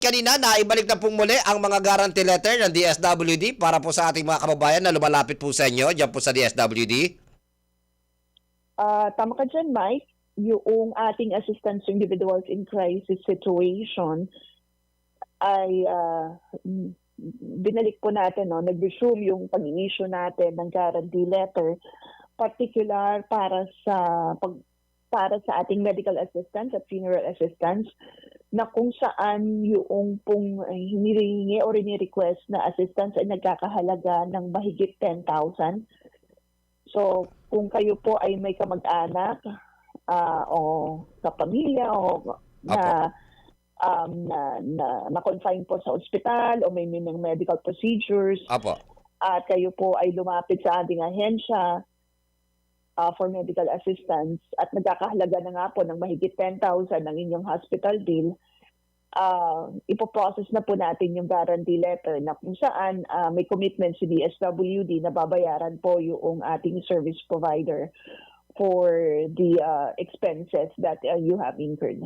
Kanina, naibalik na pong muli ang mga guarantee letter ng DSWD para po sa ating mga kababayan na lumalapit po sa inyo, dyan po sa DSWD. Ah, tama ka dyan, Mike. Yung ating assistance to individuals in crisis situation ay mm, binalik po natin, no? nag-resume yung pag-issue natin ng guarantee letter, particular para sa pag para sa ating medical assistance at funeral assistance na kung saan yung pong eh, hinihingi o rini-request na assistance ay nagkakahalaga ng mahigit 10,000. So, kung kayo po ay may kamag-anak ah, o kapamilya o na um, na, na, na-confine po sa ospital o may may mga medical procedures Apo. at kayo po ay lumapit sa ating ahensya uh, for medical assistance at nagkakahalaga na nga po ng mahigit 10,000 ang inyong hospital bill, uh, ipoprocess na po natin yung guarantee letter na kung saan uh, may commitment si DSWD na babayaran po yung ating service provider for the uh, expenses that uh, you have incurred.